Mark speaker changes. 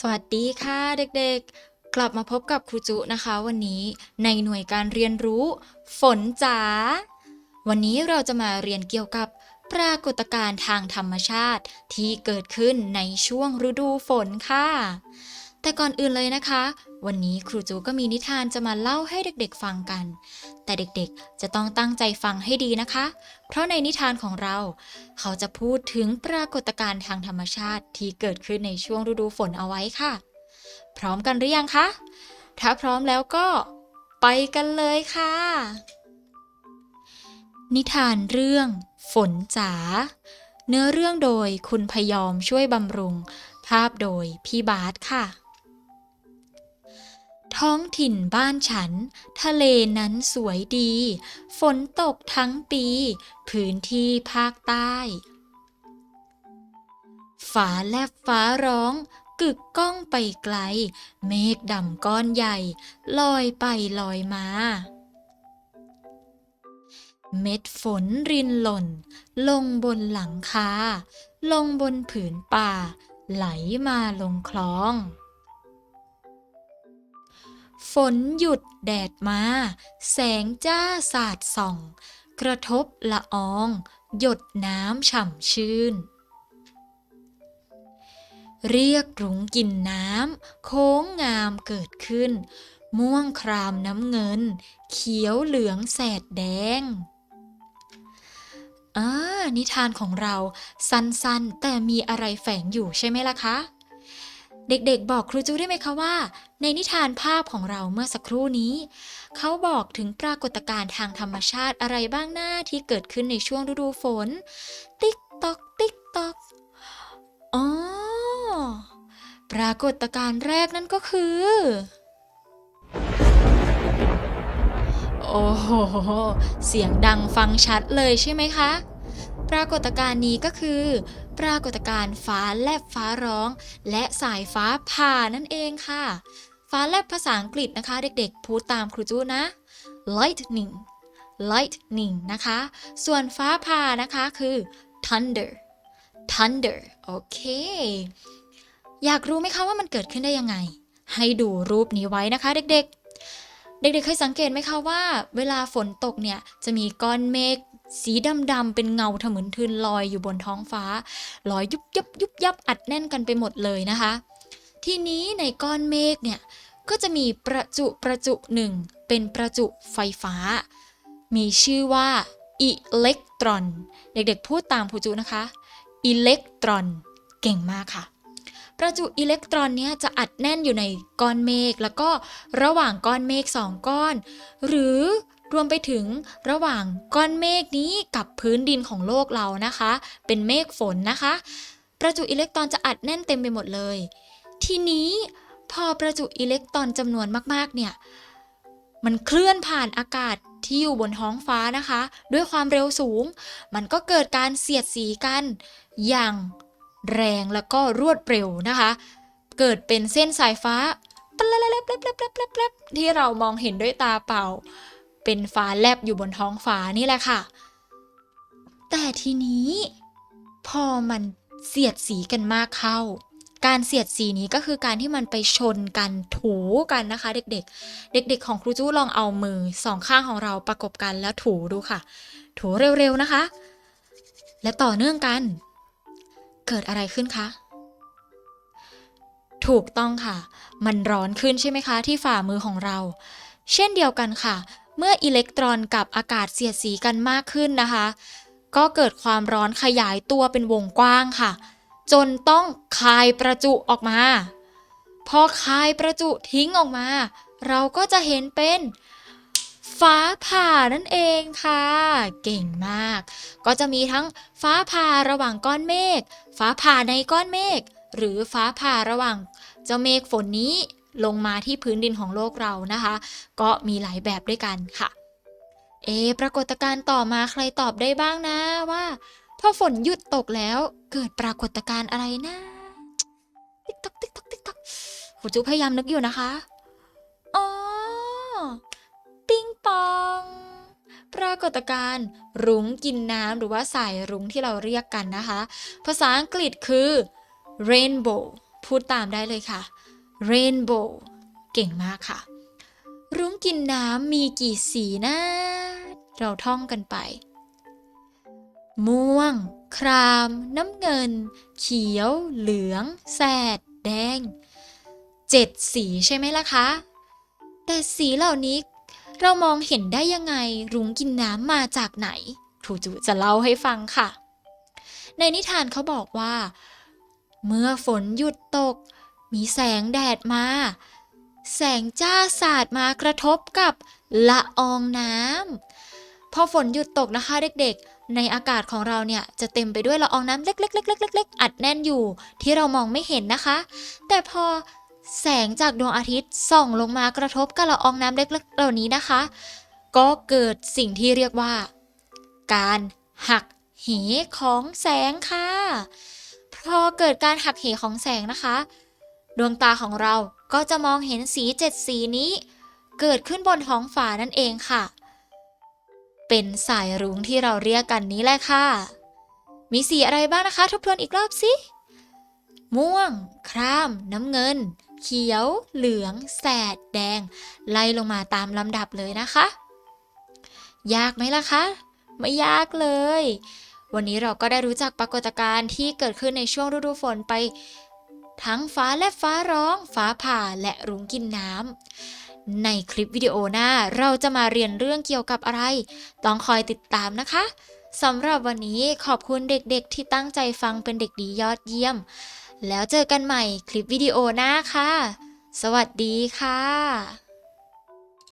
Speaker 1: สวัสดีค่ะเด็กๆ กลับมาพบกับครูจุนะคะ วันนี้ในหน่วยการเรียนรู้ ฝนจ๋า วันนี้เราจะมาเรียนเกี่ยวกับปรากฏการณ์ทางธรรมชาติที่เกิดขึ้นในช่วงฤดูฝนค่ะ แต่ก่อนอื่นเลยนะคะ วันนี้ครูจูก็มีนิทานจะมาเล่าให้เด็กๆฟังกัน แต่เด็กๆจะต้องตั้งใจฟังให้ดีนะคะ เพราะในนิทานของเรา เขาจะพูดถึงปรากฏการณ์ทางธรรมชาติที่เกิดขึ้นในช่วงฤดูฝนเอาไว้ค่ะ พร้อมกันหรือยังคะ ถ้าพร้อมแล้วก็ไปกันเลยค่ะ นิทานเรื่อง ฝนจ๋าเนื้อเรื่องโดยคุณพยอมช่วยบำรุง ภาพโดยพี่บาสค่ะ ท้องถิ่นบ้านฉัน ทะเลนั้นสวยดี ฝนตกทั้งปี พื้นที่ภาคใต้ฟ้าแลบฟ้าร้องกึกก้องไปไกล เมฆดำก้อนใหญ่ ลอยไปลอยมา เม็ดฝนรินหล่น ลงบนหลังคา ลงบนผืนป่า ไหลมาลงคลอง ฝนหยุดแดดมา แสงจ้าสาดส่อง กระทบละออง หยดน้ำฉ่ำชื่น เรียกรุ้งกินน้ำ โค้งงามเกิดขึ้น ม่วงครามน้ำเงิน เขียวเหลืองแสดแดงอ่านิทานของเราสั้นๆ แต่มีอะไรแฝงอยู่ใช่ไหมล่ะคะ เด็กๆ บอกครูจูได้ไหมคะว่า ในนิทานภาพของเราเมื่อสักครู่นี้ เขาบอกถึงปรากฏการณ์ทางธรรมชาติอะไรบ้างหน้าที่เกิดขึ้นในช่วงฤดูฝน ติ๊กตอกติ๊กตอกอ๋อปรากฏการณ์แรกนั่นก็คือ โอ้โห เสียงดังฟังชัดเลยใช่ไหมคะ ปรากฏการณ์นี้ก็คือ ปรากฏการณ์ฟ้าแลบฟ้าร้อง และสายฟ้าผ่านั่นเองค่ะ ฟ้าแลบภาษาอังกฤษนะคะ เด็กๆ พูดตามครูจู้นะ lightning lightning นะคะ ส่วนฟ้าผ่านะคะคือ thunder thunder โอเค อยากรู้ไหมคะว่ามันเกิดขึ้นได้ยังไง ให้ดูรูปนี้ไว้นะคะเด็กๆ เด็กๆ เคยสังเกตไหมคะว่า เวลาฝนตกเนี่ยจะมีก้อนเมฆ สีดำๆเป็นเงาถมึนทึนลอยอยู่บนท้องฟ้า ลอยยุบยับยุบยับอัดแน่นกันไปหมดเลยนะคะ ทีนี้ในก้อนเมฆเนี่ยก็จะมีประจุประจุหนึ่งเป็นประจุไฟฟ้า มีชื่อว่าอิเล็กตรอน เด็กๆพูดตามครูจุนะคะ อิเล็กตรอน เก่งมากค่ะ ประจุอิเล็กตรอนเนี้ยจะอัดแน่นอยู่ในก้อนเมฆแล้วก็ระหว่างก้อนเมฆสองก้อน หรือ รวมไปถึงระหว่างก้อนเมฆนี้กับพื้นดินของโลกเรานะคะ เป็นเมฆฝนนะคะ ประจุอิเล็กตรอนจะอัดแน่นเต็มไปหมดเลย ทีนี้พอประจุอิเล็กตรอนจำนวนมากๆเนี่ยมันเคลื่อนผ่านอากาศที่อยู่บนท้องฟ้านะคะ ด้วยความเร็วสูง มันก็เกิดการเสียดสีกัน อย่างแรงแล้วก็รวดเร็วนะคะ เกิดเป็นเส้นสายฟ้าที่เรามองเห็นด้วยตาเปล่า เป็นฟ้าแลบอยู่บนท้องฟ้านี่แหละค่ะ แต่ทีนี้ พอมันเสียดสีกันมากเข้า การเสียดสีนี้ก็คือการที่มันไปชนกันถูกันนะคะ เด็กๆ เด็ก ๆ ของครูจู้ลองเอามือสองข้างของเราประกบกันแล้วถูดูค่ะ ถูเร็วๆนะคะ และต่อเนื่องกัน เกิดอะไรขึ้นคะถูกต้องค่ะ มันร้อนขึ้นใช่ไหมคะ ที่ฝ่ามือของเรา เช่นเดียวกันค่ะ เมื่ออิเล็กตรอนกับอากาศเสียดสีกันมากขึ้นนะคะ ก็เกิดความร้อนขยายตัวเป็นวงกว้างค่ะ จนต้องคายประจุออกมา พอคายประจุทิ้งออกมา เราก็จะเห็นเป็นฟ้าผ่านั่นเองค่ะ เก่งมาก ก็จะมีทั้งฟ้าผ่าระหว่างก้อนเมฆ ฟ้าผ่าในก้อนเมฆ หรือฟ้าผ่าระหว่างเจ้าเมฆฝนนี้ ลงมาที่พื้นดินของโลกเรานะคะ ก็มีหลายแบบด้วยกันค่ะ เอ ปรากฏการณ์ต่อมาใครตอบได้บ้างนะว่า พอฝนหยุดตกแล้วเกิดปรากฏการณ์อะไรนะติ๊กตอกติ๊กตอกติ๊กตอกคุณจุพยายามนึกอยู่นะคะอ๋อปิงปอง ปรากฏการณ์รุ้งกินน้ำหรือว่าสายรุ้งที่เราเรียกกันนะคะ ภาษาอังกฤษคือ rainbow พูดตามได้เลยค่ะ rainbow เก่งมากค่ะ รุ้งกินน้ำมีกี่สีนะ เราท่องกันไป ม่วง คราม น้ำเงิน เขียว เหลือง แสด แดงเจ็ดสีใช่ไหมล่ะคะ แต่สีเหล่านี้เรามองเห็นได้ยังไง รุ้งกินน้ำมาจากไหนครูจูจะเล่าให้ฟังค่ะ ในนิทานเขาบอกว่า เมื่อฝนหยุดตก มีแสงแดดมา แสงจ้าสาดมากระทบกับละอองน้ำพอฝนหยุดตกนะคะเด็กๆ ในอากาศของเราเนี่ยจะเต็มไปด้วยละอองน้ำเล็กๆๆๆๆอัดแน่นอยู่ที่เรามองไม่เห็นนะคะ แต่พอแสงจากดวงอาทิตย์ส่องลงมากระทบกับละอองน้ำเล็กๆ เหล่านี้นะคะ ก็เกิดสิ่งที่เรียกว่า การหักเหของแสงค่ะ พอเกิดการหักเหของแสงนะคะ ดวงตาของเราก็จะมองเห็นสีเจ็ดสีนี้ เกิดขึ้นบนท้องฟ้านั่นเองค่ะ เป็นสายรุ้งที่เราเรียกกันนี้แหละค่ะ มีสีอะไรบ้างนะคะ ทบทวนอีกรอบสิม่วง คราม น้ำเงิน เขียว เหลือง แสด แดง ไล่ลงมาตามลำดับเลยนะคะ ยากไหมล่ะคะ ไม่ยากเลย วันนี้เราก็ได้รู้จักปรากฏการณ์ที่เกิดขึ้นในช่วงฤดูฝนไป ทั้งฟ้าและฟ้าร้อง ฟ้าผ่าและรุ้งกินน้ำ ในคลิปวิดีโอหน้าเราจะมาเรียนเรื่องเกี่ยวกับอะไร ต้องคอยติดตามนะคะสำหรับวันนี้ขอบคุณเด็กๆที่ตั้งใจฟังเป็นเด็กดียอดเยี่ยม แล้วเจอกันใหม่คลิปวิดีโอหน้าค่ะ สวัสดีค่ะ